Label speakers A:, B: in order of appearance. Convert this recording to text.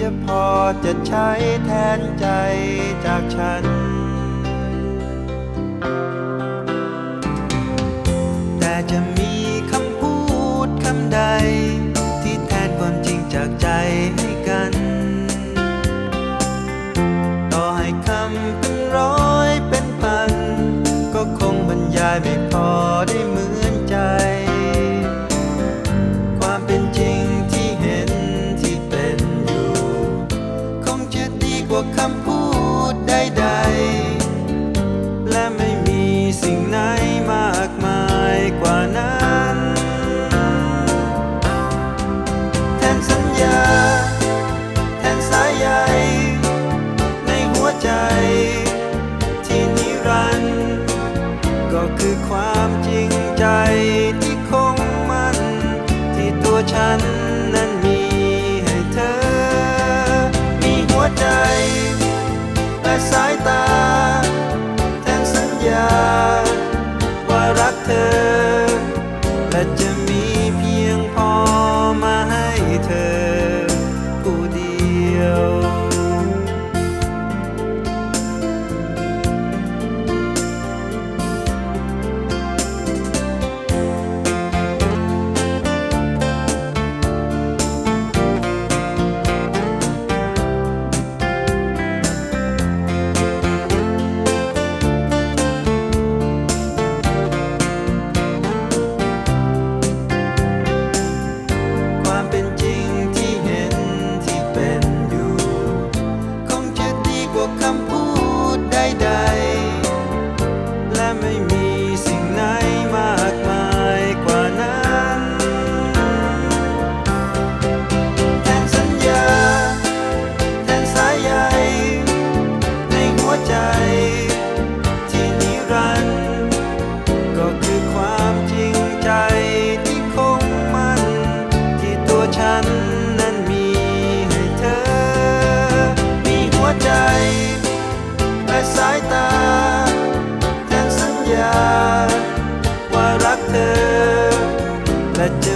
A: จะพอจะใช้แทนใจจากฉัน แต่จะมีคำพูดคำใด ที่แทนความจริงจากใจให้กัน ต่อให้คำเป็นร้อยเป็นพัน ก็คงบรรยายไม่พอได้เหมือ คำพูดใดๆ และไม่มีสิ่งไหนมากมายกว่านั้น แทนสัญญา ญา ว่ารักเธอ และจะมีเพียงพอมาให้เธอ ใจที่นิรันดร์ก็คือความจริงใจที่คงมั่นที่ตัวฉันนั้นมีให้เธอ มีหัวใจ และสายตาแทนสัญญา ว่ารักเธอ และจะ